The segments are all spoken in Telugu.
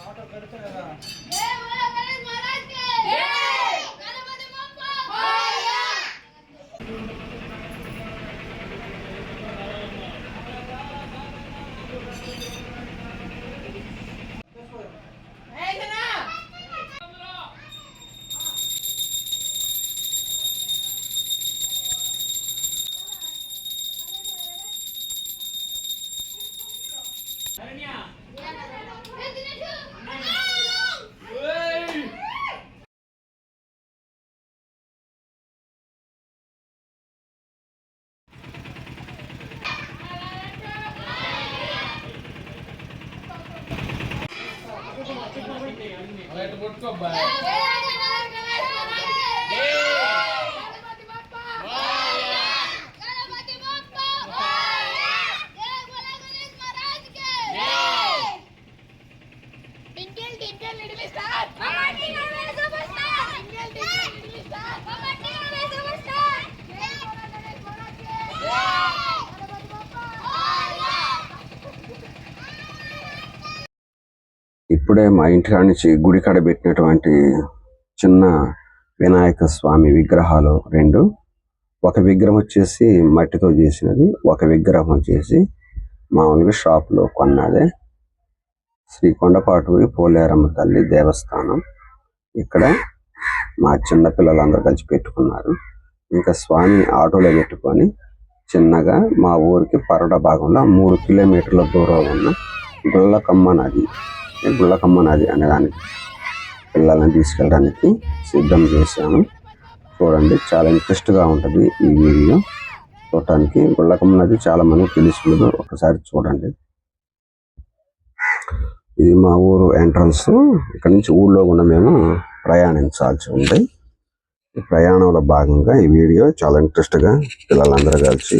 ஆட்டோ கெடுத்து Goodbye. ఇప్పుడే మా ఇంటికాడ నుంచి గుడి కాడ పెట్టినటువంటి చిన్న వినాయక స్వామి విగ్రహాలు రెండు. ఒక విగ్రహం వచ్చేసి మట్టితో చేసినది ఒక విగ్రహం వచ్చేసి మామూలుగా షాప్లో కొన్నదే. శ్రీ కొండపాటూరి పోలేరమ్మ తల్లి దేవస్థానం. ఇక్కడ మా చిన్న పిల్లలందరూ కలిసి పెట్టుకున్నారు. ఇంకా స్వామి ఆటోలో పెట్టుకొని చిన్నగా మా ఊరికి పరడ భాగంలో మూడు కిలోమీటర్ల దూరం ఉన్న గుళ్ళకమ్మ నది. ఈ గుళ్ళకమ్మ నది అనేదానికి పిల్లల్ని తీసుకెళ్ళడానికి సిద్ధం చేశాను. చూడండి చాలా ఇంట్రెస్ట్గా ఈ వీడియో. చూడటానికి గుళ్ళకమ్మ నది చాలా మందికి తెలుసు ఒకసారి చూడండి. ఇది మా ఊరు ఎంట్రన్స్. ఇక్కడ నుంచి ఊళ్ళో కూడా మేము ప్రయాణించాల్సి ఉంది. ఈ ప్రయాణంలో భాగంగా ఈ వీడియో చాలా ఇంట్రెస్ట్గా పిల్లలందరూ కలిసి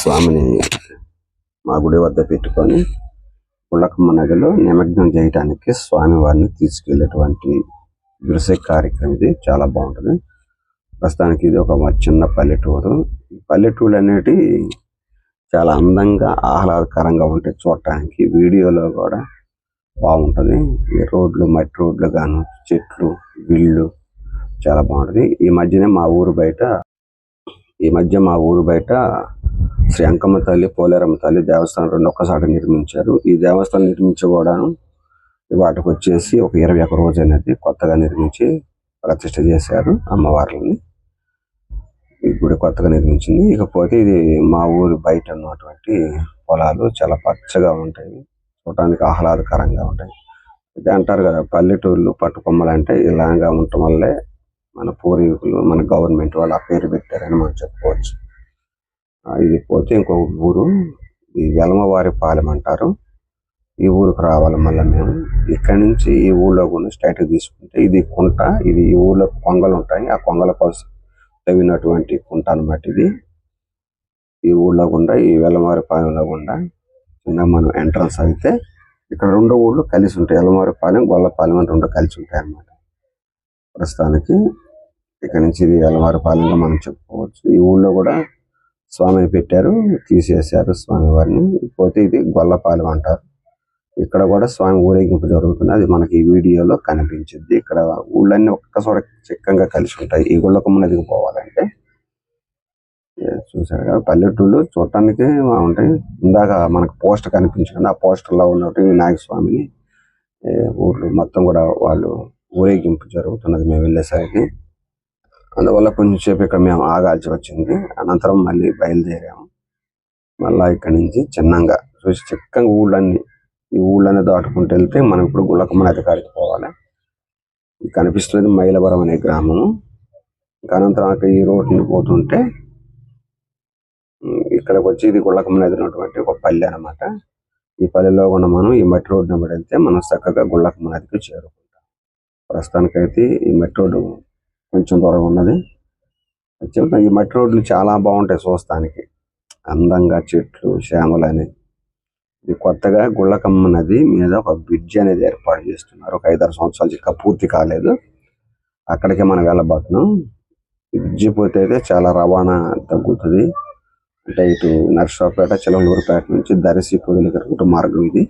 స్వామిని మా గుడి వద్ద పెట్టుకొని పుల్లకమ్మ నదిలో నిమగ్నం చేయడానికి స్వామి వారిని తీసుకెళ్ళేటువంటి దృశ్య కార్యక్రమం ఇది. చాలా బాగుంటది. ప్రస్తుతానికి ఇది ఒక చిన్న పల్లెటూరు. పల్లెటూరు అనేటి చాలా అందంగా ఆహ్లాదకరంగా ఉంటాయి చూడటానికి వీడియోలో కూడా బాగుంటది. ఈ రోడ్లు మట్టి రోడ్లు గాను చెట్లు ఇళ్ళు చాలా బాగుంటది. ఈ మధ్యనే మా ఊరు బయట ఈ మధ్య మా ఊరు బయట శ్రీ అంకమ్మ తల్లి పోలేరమ్మ తల్లి దేవస్థానం రెండు ఒక్కసారి నిర్మించారు. ఈ దేవస్థానం నిర్మించి కూడా వాటికి వచ్చేసి ఒక ఇరవై ఒక రోజు అనేది కొత్తగా నిర్మించి ప్రతిష్ట చేశారు అమ్మవార్లని. ఈ గుడి కొత్తగా నిర్మించింది. ఇకపోతే ఇది మా ఊరి బయట ఉన్నటువంటి పొలాలు చాలా పచ్చగా ఉంటాయి. చూడటానికి ఆహ్లాదకరంగా ఉంటాయి. ఇది అంటారు కదా పల్లెటూళ్ళు పట్టుకొమ్మలు అంటే ఇలాగా ఉండటం వల్లే మన పూర్వీకులు మన గవర్నమెంట్ వాళ్ళు ఆ పేరు పెట్టారని మనం చెప్పుకోవచ్చు. ఇది పోతే ఇంకొక ఊరు ఈ వెలమవారి పాలెం అంటారు. ఈ ఊరికి రావాలి మళ్ళీ మేము. ఇక్కడి నుంచి ఈ ఊళ్ళో కూడా స్ట్రైట్ తీసుకుంటే ఇది కుంట ఇది ఈ ఊళ్ళో కొంగలు ఉంటాయి. ఆ కొంగల కోసం తవ్వినటువంటి కుంట అనమాట ఇది. ఈ ఊళ్ళో గుండా ఈ వెలమారి పాలెంలో గుండా చిన్న మనం ఎంట్రన్స్ అయితే ఇక్కడ రెండు ఊళ్ళు కలిసి ఉంటాయి. ఎలమారి పాలెం గొల్లపాలెం అని రెండు కలిసి ఉంటాయి అన్నమాట. ప్రస్తుతానికి ఇక్కడ నుంచి ఇది ఎలమారి పాలెంగా మనం చెప్పుకోవచ్చు. ఈ ఊళ్ళో కూడా స్వామిని పెట్టారు తీసేశారు స్వామి వారిని. పోతే ఇది గొల్లపాలెం అంటారు. ఇక్కడ కూడా స్వామి ఊరేగింపు జరుగుతుంది. అది మనకి ఈ వీడియోలో కనిపించింది. ఇక్కడ ఊళ్ళన్నీ ఒక్క చోట చిక్కంగా కలిసి ఉంటాయి. ఈ గుళ్ళకమ్మ నదికి పోవాలంటే. చూసారు కదా పల్లెటూళ్ళు చూడటానికి బాగుంటాయి ఇందాక మనకు పోస్టర్ కనిపించింది ఆ పోస్టర్లో ఉన్నట్టు వినాయకస్వామిని ఊర్లు మొత్తం కూడా వాళ్ళు ఊరేగింపు జరుగుతున్నది. మేము వెళ్ళేసరికి అందువల్ల కొంచెం సేపు ఇక్కడ మేము ఆగాల్సి వచ్చింది. అనంతరం మళ్ళీ బయలుదేరాము. మళ్ళీ ఇక్కడి నుంచి చిన్నంగా చూసి చిక్కగా ఊళ్ళన్నీ ఈ ఊళ్ళని దాటుకుంటూ వెళ్తే మనం ఇప్పుడు గుళ్ళకమ్మ నది కాడికి పోవాలి. ఇది కనిపిస్తుంది మైలవరం అనే గ్రామము. ఇంకా అనంతరం అక్కడ ఈ రోడ్ని పోతుంటే ఇక్కడికి వచ్చి ఇది గుళ్ళకమ్మ నది ఉన్నటువంటి ఒక పల్లె అన్నమాట. ఈ పల్లెలో ఉన్న మనం ఈ మట్టి రోడ్డు నెంబర్ వెళ్తే మనం చక్కగా గుళ్ళకమ్మ నదికి చేరుకుంటాం. ప్రస్తుతానికైతే ఈ మట్టి రోడ్డు కొంచెం దూరం ఉన్నది. చెబుతాం ఈ మట్టి రోడ్లు చాలా బాగుంటాయి చూస్తానికి. అందంగా చెట్లు శ్యామలని. ఇది కొత్తగా గుళ్ళకమ్మ నది మీద ఒక బ్రిడ్జ్ అనేది ఏర్పాటు చేస్తున్నారు. ఒక ఐదారు సంవత్సరాలు ఇంకా పూర్తి కాలేదు. అక్కడికి మనం వెళ్ళబోతున్నాం. బ్రిడ్జి పోతే అయితే చాలా రవాణా తగ్గుతుంది. అంటే ఇటు నర్సరావుపేట చిలవలూరుపేట నుంచి దర్శి పొదిలి మార్గం ఇది.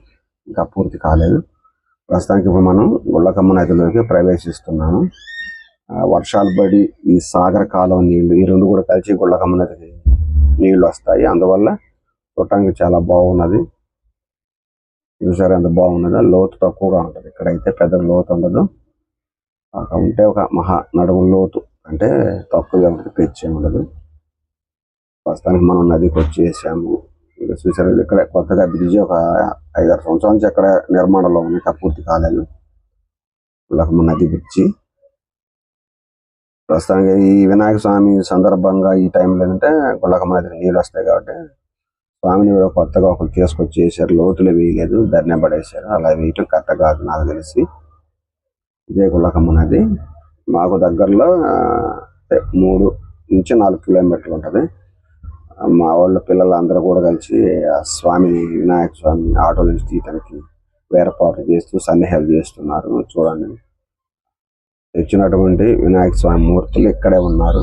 ఇంకా పూర్తి కాలేదు. ప్రస్తుతానికి ఇప్పుడు మనం గుళ్ళకమ్మ నదిలోకి ప్రవేశిస్తున్నాము. వర్షాలు పడి ఈ సాగర కాలం నీళ్ళు ఈ రెండు కూడా కలిసి గుళ్ళకమ్మనది నీళ్ళు వస్తాయి. అందువల్ల చూడటానికి చాలా బాగున్నది. చూసారు ఎంత బాగున్నదో? లోతు తక్కువగా ఉంటుంది. ఇక్కడైతే పెద్ద లోతు ఉండదు. అక్కడ ఉంటే ఒక మహా నడుము లోతు అంటే తక్కువగా ఉంటుంది పెంచే ఉండదు. ప్రస్తుతానికి మనం నదికి వచ్చేసాము. ఇక చూసారు ఇక్కడ కొత్తగా బ్రిడ్జి ఒక ఐదారు సంవత్సరాల నుంచి అక్కడ నిర్మాణంలో ఉంది. పూర్తి కాలేదు. గుళ్ళకమ్మ నది బ్రిడ్జి. ప్రస్తుతానికి ఈ వినాయక స్వామి సందర్భంగా ఈ టైంలో ఏంటంటే గుళ్ళకమ్మ నదికి నీళ్ళు వస్తాయి కాబట్టి స్వామిని ఎవరో కొత్తగా ఒకరు తీసుకొచ్చి చేశారు లోతులు వేయలేదు ధర్నా పడేశారు. అలా వేయటం కరెక్ట్ కాదు నాకు తెలిసి. ఇదే గుళ్ళకమ్మ నది. మాకు దగ్గరలో మూడు నుంచి నాలుగు కిలోమీటర్లు ఉంటుంది. మా వాళ్ళ పిల్లలు అందరూ కూడా కలిసి ఆ స్వామిని వినాయక స్వామిని ఆటో నుంచి తీయటానికి వేరపాటు చేస్తూ సన్నిహాలు చేస్తున్నారు. చూడండి. తెచ్చినటువంటి వినాయక స్వామి మూర్తులు ఇక్కడే ఉన్నారు.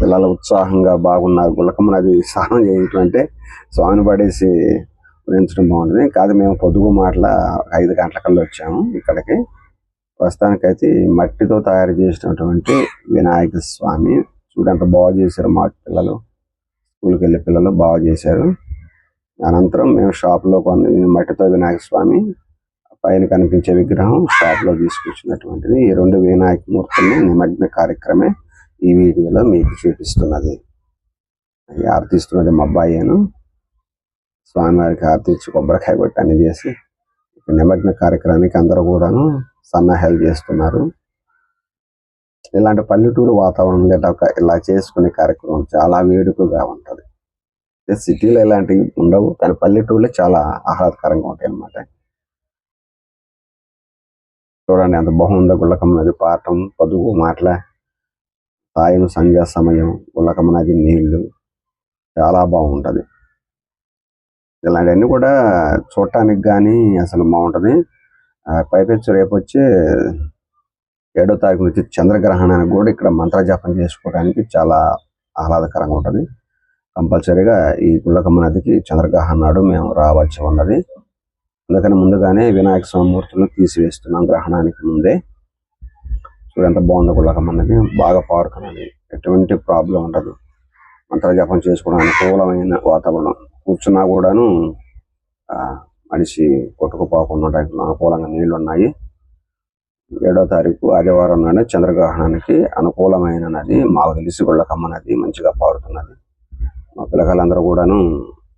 పిల్లలు ఉత్సాహంగా బాగున్నారు. గుళ్ళకమ్మ నది స్నానం చేయటం అంటే స్వామిని పడేసి ఉంచడం బాగుంటుంది. కాదు మేము పొద్దుగు మాటల ఐదు గంటలకల్లా వచ్చాము ఇక్కడికి. ప్రస్తుతానికైతే మట్టితో తయారు చేసినటువంటి వినాయక స్వామి చూడంత బాగా చేశారు మా పిల్లలు. స్కూల్కి వెళ్ళే పిల్లలు బాగా చేశారు. అనంతరం మేము షాప్లో కొన్ని మట్టితో వినాయక స్వామి పైన కనిపించే విగ్రహం షాప్లో తీసుకొచ్చినటువంటిది. ఈ రెండు వినాయక మూర్తుల్ని నిమగ్న కార్యక్రమే ఈ వీడియోలో మీకు చూపిస్తున్నది. ఆర్తిస్తున్నది మా అబ్బాయిను స్వామివారికి ఆర్తించి కొబ్బరికాయ కొట్టి అన్ని చేసి నిమగ్న కార్యక్రమానికి అందరూ కూడాను సన్నాహాలు చేస్తున్నారు. ఇలాంటి పల్లెటూరు వాతావరణం లేదా ఒక ఇలా చేసుకునే కార్యక్రమం చాలా వేడుకగా ఉంటది. సిటీలో ఇలాంటివి ఉండవు కానీ పల్లెటూరులో చాలా ఆహ్లాదకరంగా ఉంటాయి అన్నమాట చూడండి ఎంత బాగుందో గుళ్ళకమ్మ నది పాఠం పదువు మాటల సాయం సంధ్యా సమయం గుళ్ళకమ్మ నది నీళ్ళు చాలా బాగుంటది. ఇలాంటివన్నీ కూడా చూడటానికి కానీ అసలు బాగుంటది. ఆ, పైపెచ్చు రేపు వచ్చి ఏడో తారీఖు నుంచి చంద్రగ్రహణానికి కూడా ఇక్కడ మంత్రజపం చేసుకోవడానికి చాలా ఆహ్లాదకరంగా ఉంటది. కంపల్సరీగా ఈ గుళ్ళకమ్మ నదికి చంద్రగ్రహణ నాడు మేము రావాల్సి ఉన్నది. అందుకని ముందుగానే వినాయక స్వామి మూర్తులను తీసివేస్తున్నాం గ్రహణానికి ముందే. చూడంత ఎంత బాగుందో గుళ్ళకమ్మ నది బాగా పవర్కం ఎటువంటి ప్రాబ్లం ఉండదు. మంత్రజపం చేసుకోవడం అనుకూలమైన వాతావరణం. కూర్చున్నా కూడాను ఆ, మనిషి కొట్టుకుపోకుండా ఉండడానికి అనుకూలంగా నీళ్ళు ఉన్నాయి. ఏడో తారీఖు ఆదివారం నాడు చంద్రగ్రహణానికి అనుకూలమైన నది మాకు తెలిసి గుళ్ళకమ్మ నది మంచిగా పారుతున్నది మా పిల్లకాయలందరూ కూడాను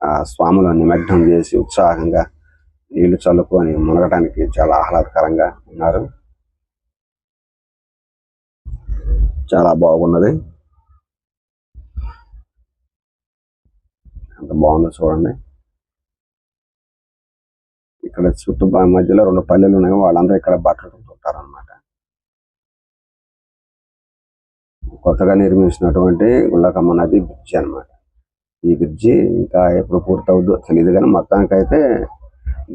ఆ స్వాములు నిమగ్నం చేసి ఉత్సాహంగా నీళ్ళు చల్లుకొని మునగటానికి చాలా ఆహ్లాదకరంగా ఉన్నారు. చాలా బాగున్నది. ఎంత బాగుందో చూడండి. ఇక్కడ చుట్టూ మధ్యలో రెండు పల్లెలు ఉన్నాయి. వాళ్ళందరూ ఇక్కడ బట్టలు కుట్టుకుంటారు అనమాట కొత్తగా నిర్మించినటువంటి గుళ్ళకమ్మ నది బ్రిడ్జి అన్నమాట. ఈ బ్రిడ్జి ఇంకా ఎప్పుడు పూర్తవుద్దో తెలియదు కానీ మొత్తానికైతే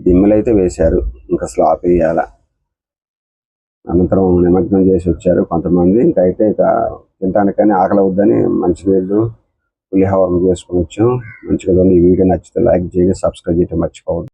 దిమ్మెలు అయితే వేశారు. ఇంకా స్లాప్ వేయాల. అనంతరం నిమగ్నం చేసి వచ్చారు కొంతమంది. ఇంకా అయితే ఇక తినటానికని ఆకలి వద్దని మంచినీళ్ళు పులిహోరం చేసుకుని వచ్చాం. మంచిగా ఉంది. ఈ వీడియో నచ్చితే లైక్ చేయండి సబ్స్క్రైబ్ చేయడం మర్చిపోవద్దు.